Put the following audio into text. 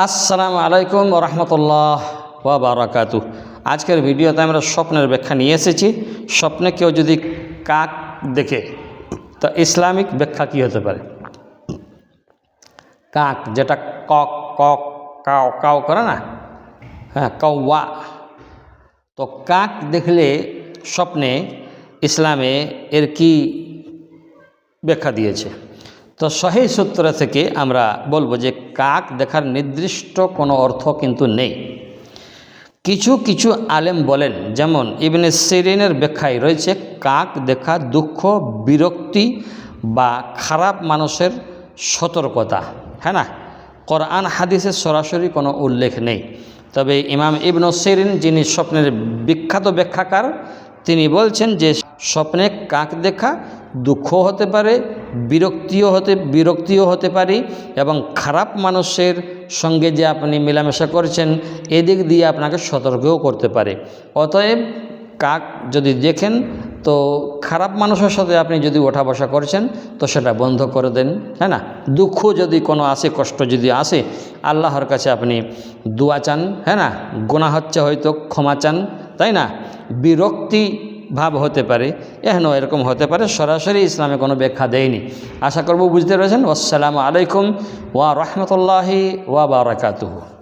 আসসালামু আলাইকুম রহমতুল্লাহ ওয়া বারাকাতু আজকের ভিডিওতে আমরা স্বপ্নের ব্যাখ্যা নিয়ে এসেছি। স্বপ্নে কেউ যদি কাক দেখে, তো ইসলামিক ব্যাখ্যা কী হতে পারে? কাক, যেটা কক কক, কাও কাও করে না? হ্যাঁ কৌয়া তো কাক দেখলে স্বপ্নে ইসলামে এর কি ব্যাখ্যা দিয়েছে? তো সহি সূত্র থেকে আমরা বলব যে কাক দেখার নির্দিষ্ট কোনো অর্থ কিন্তু নেই। কিছু কিছু আলেম বলেন, যেমন ইবনে সিরিনের ব্যাখ্যায় রয়েছে, কাক দেখা দুঃখ, বিরক্তি বা খারাপ মানুষের সতর্কতা হ্যাঁ না? কোরআন হাদিসের সরাসরি কোনো উল্লেখ নেই। তবে ইমাম ইবন সিরিন, যিনি স্বপ্নের বিখ্যাত ব্যাখ্যাকার, তিনি বলছেন যে স্বপ্নে কাক দেখা দুঃখ হতে পারে বিরক্তিও হতে বিরক্তিও হতে পারে এবং খারাপ মানুষের সঙ্গে যে আপনি মেলামেশা করছেন, এদিক দিয়ে আপনাকে সতর্কও করতে পারে। অতএব কাক যদি দেখেন, তো খারাপ মানুষের সাথে আপনি যদি ওঠা বসা করছেন, তো সেটা বন্ধ করে দেন হ্যাঁ না? দুঃখ যদি কোনো আসে, কষ্ট যদি আসে, আল্লাহর কাছে আপনি দোয়া চান হ্যাঁ না? গোনা হচ্ছে হয়তো ক্ষমা চান, তাই না? বিরক্তি ভাব হতে পারে, এহেন এরকম হতে পারে, সরাসরি ইসলামে কোনো ব্যাখ্যা দেয়নি। আশা করব বুঝতে পেরেছেন। আসসালামু আলাইকুম ওয়া রহমতুল্লাহি ওয়া বারাকাতুহু।